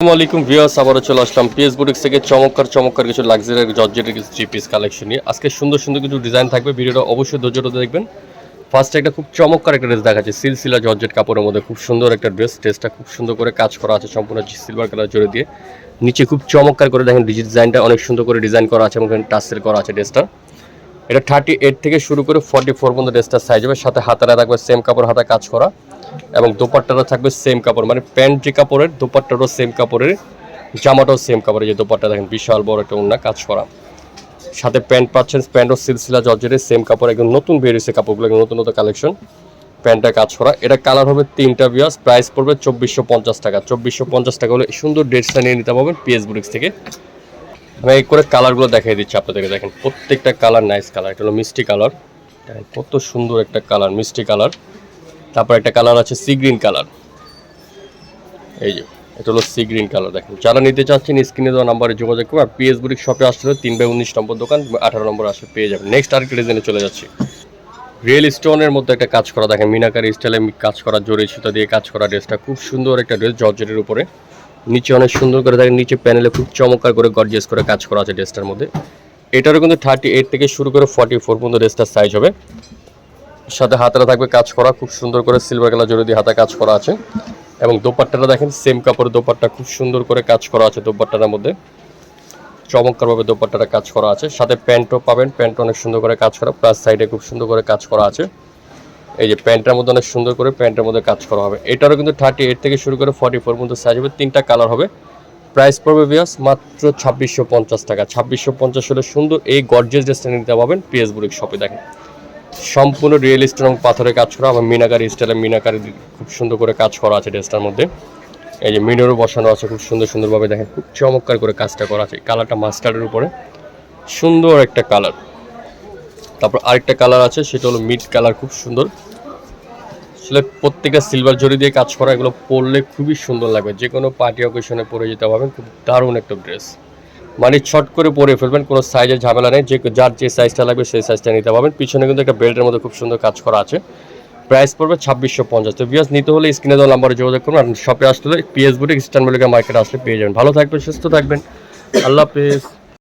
আসসালামু আলাইকুম আবারও চলে আসলাম পিএস বুটিক্স থেকে। চমৎকার চমৎকার কিছু লাক্সারি জর্জেটের কিছু থ্রি পিস কালেকশন নিয়ে। আজকে সুন্দর সুন্দর কিছু ডিজাইন থাকবে। ভিডিওটা অবশ্যই ধৈর্যটা দেখবেন। ফার্স্টে একটা খুব চমৎকার একটা ড্রেস দেখাচ্ছে, সিলসিলা জর্জেট কাপড়ের মধ্যে। খুব সুন্দর একটা ড্রেস ড্রেসটা খুব সুন্দর করে কাজ করা আছে সম্পূর্ণ সিলভার কালার জড়ে দিয়ে। নিচে খুব চমৎকার করে দেখেন ডিজাইনটা অনেক সুন্দর করে ডিজাইন করা আছে এবং টাসেল করা আছে ড্রেসটা এটা থার্টি এইট থেকে শুরু করে ফর্টি ফোর পর্যন্ত ড্রেসটার সাইজ হবে। সাথে হাতারা থাকবে সেম কাপড় হাতা কাজ করা। এবং দোপাট্টাটা থাকবে সেম কাপড়। মানে প্যান্ট যে কাপড়ের দোপাট্টাটাও সেম কাপড়ের, জামাটাও সেম কাপড়ের। যে দোপাট্টা দেখেন, বিশাল বড় একটা ওড়না কাজ করা। সাথে প্যান্ট পাচ্ছেন, প্যান্টও সিলসিলা জর্জের সেম কাপড়। একদম নতুন বেরিয়েছে কাপড়গুলো নতুন নতুন কালেকশন প্যান্টটা কাজ করা। এটা কালার হবে তিনটা বিয়াস প্রাইস পড়বে চব্বিশশো পঞ্চাশ টাকা। চব্বিশশো পঞ্চাশ টাকা হলে সুন্দর ড্রেসটা নিয়ে নিতে পারবেন পিএস বুটিক্স থেকে। আমি এই করে কালারগুলো দেখাই দিচ্ছি আপনাদেরকে। দেখেন, প্রত্যেকটা কালার নাইস কালার এটা হলো মিষ্টি কালার কত সুন্দর একটা কালার মিষ্টি কালার তারপর একটা কালার আছে সি গ্রিন কালার। এই যে, এটা হলো সি গ্রিন কালার, দেখেন। যারা নিতে চাচ্ছেন, স্ক্রিনে দেওয়া নাম্বারে যোগাযোগ করুন। আর পিএস বুটিক শপে আসলে তিন বাই উনিশ নম্বর দোকান, আঠারো নম্বর আসলে পেয়ে যাবেন। নেক্সট আরেকটা ডিজাইনে চলে যাচ্ছি। রিয়েল স্টোনের মধ্যে একটা কাজ করা, দেখেন, মিনাকারি স্টাইলে কাজ করা, জোরে সুতা দিয়ে কাজ করা ড্রেসটা খুব সুন্দর একটা ড্রেস জর্জেটের উপরে। নিচে অনেক সুন্দর করে, দেখেন, নিচে প্যানেলে খুব চমৎকার করে গর্জিয়াস করে কাজ করা আছে ড্রেসটার মধ্যে। এটারও কিন্তু থার্টি এইট থেকে শুরু করে ফর্টি ফোর পর্যন্ত ড্রেসটার সাইজ হবে। সাথে হাতারা থাকবে কাজ করা, খুব সুন্দর করে সিলভার কালার জড়ি দিয়ে হাতা কাজ করা আছে। এবং দোপাট্টাটা দেখেন সেম কাপড়ের দোপাট্টা, খুব সুন্দর করে কাজ করা আছে দোপাট্টাটার মধ্যে। চমৎকারভাবে দোপাট্টাটা কাজ করা আছে। সাথে প্যান্টও পাবেন, প্যান্ট অনেক সুন্দর করে কাজ করা প্লাস সাইডে খুব সুন্দর করে কাজ করা আছে। এই যে প্যান্টের মধ্যে অনেক সুন্দর করে প্যান্টের মধ্যে কাজ করা হবে। এটারও কিন্তু থার্টি এইট থেকে শুরু করে ফর্টি ফোর পর্যন্ত সাইজ হবে, তিনটা কালার হবে। প্রাইস পড়বে বিয়াস মাত্র ছাব্বিশশো পঞ্চাশ টাকা। ছাব্বিশশো পঞ্চাশ হলে সুন্দর এই গর্জেস ড্রেসটা নিতে পাবেন পিএস বুড়িক শপে দেখেন। সম্পূর্ণ রিয়েল স্টোন পাথরে কাজ করা আমার মিনাকারি স্টাইলে মিনাকারি খুব সুন্দর করে কাজ করা আছে ড্রেসটার মধ্যে। এই যে মিনারও বসানো আছে খুব সুন্দর সুন্দরভাবে, দেখেন, খুব চমৎকার করে কাজটা করা আছে। কালারটা মাস্টার্ডের উপরে। সুন্দর একটা কালার। তারপর আরেকটা কালার আছে, সেটা হলো মিড কালার, খুব সুন্দর। আসলে প্রত্যেকটা সিলভার জরি দিয়ে কাজ করা, এগুলো পরলে খুবই সুন্দর লাগবে। যে কোনো পার্টি অকেশনে পরে যেতে পারবেন, খুব দারুণ একটা ড্রেস। মানে ছট করে পরে ফেলবেন, কোনো সাইজের ঝামেলা নেই, যে যার যে সাইজটা লাগবে সেই সাইজটা নিতে পারবেন। পিছনে কিন্তু একটা বেল্টের মধ্যে খুব সুন্দর কাজ করা আছে। প্রাইস পড়বে ছাব্বিশশো পঞ্চাশ। তো বিয়াস নিতে হলে স্ক্রিনে দেওয়া নাম্বারে যোগাযোগ করুন আর শপে আসতে হলে পিএস বুটিক ইস্টার্ন মার্কেট আসলে পেয়ে যাবেন। ভালো থাকবেন, সুস্থ থাকবেন। আল্লাহ হাফেজ।